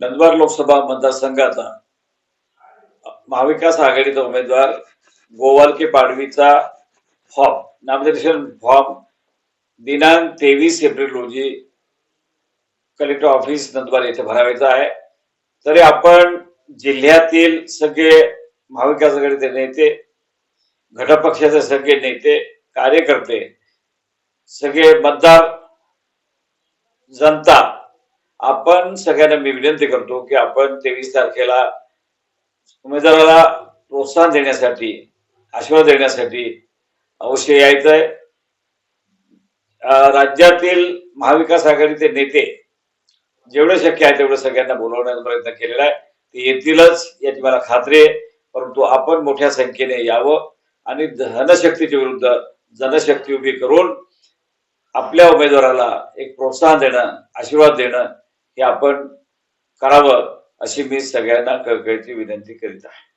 नंदुरबार लोकसभा मतदारसंघाचा महाविकास आघाडीचा उमेदवार गोवालके पाडवीचा फॉर्म नामनिर्देशन फॉर्म दिनांक तेवीस एप्रिल रोजी कलेक्टर ऑफिस नंदुरबार येथे भरावायचा आहे. तरी आपण जिल्ह्यातील सगळे महाविकास आघाडीचे नेते घटक पक्षाचे सगळे नेते कार्यकर्ते सगळे मतदार जनता आपण सगळ्यांना मी विनंती करतो की आपण तेवीस तारखेला उमेदवाराला प्रोत्साहन देण्यासाठी आशीर्वाद देण्यासाठी अवश्य यायचंय. आहे राज्यातील महाविकास आघाडीचे नेते जेवढे शक्य आहे तेवढं सगळ्यांना बोलवण्याचा प्रयत्न केलेला आहे. ते येतीलच याची मला खात्री आहे. परंतु आपण मोठ्या संख्येने यावं आणि धनशक्तीच्या विरुद्ध जनशक्ती उभी करून आपल्या उमेदवाराला एक प्रोत्साहन देणं आशीर्वाद देणं हे आपण करावं अशी मी सगळ्यांना कळकळीची विनंती करीत आहे.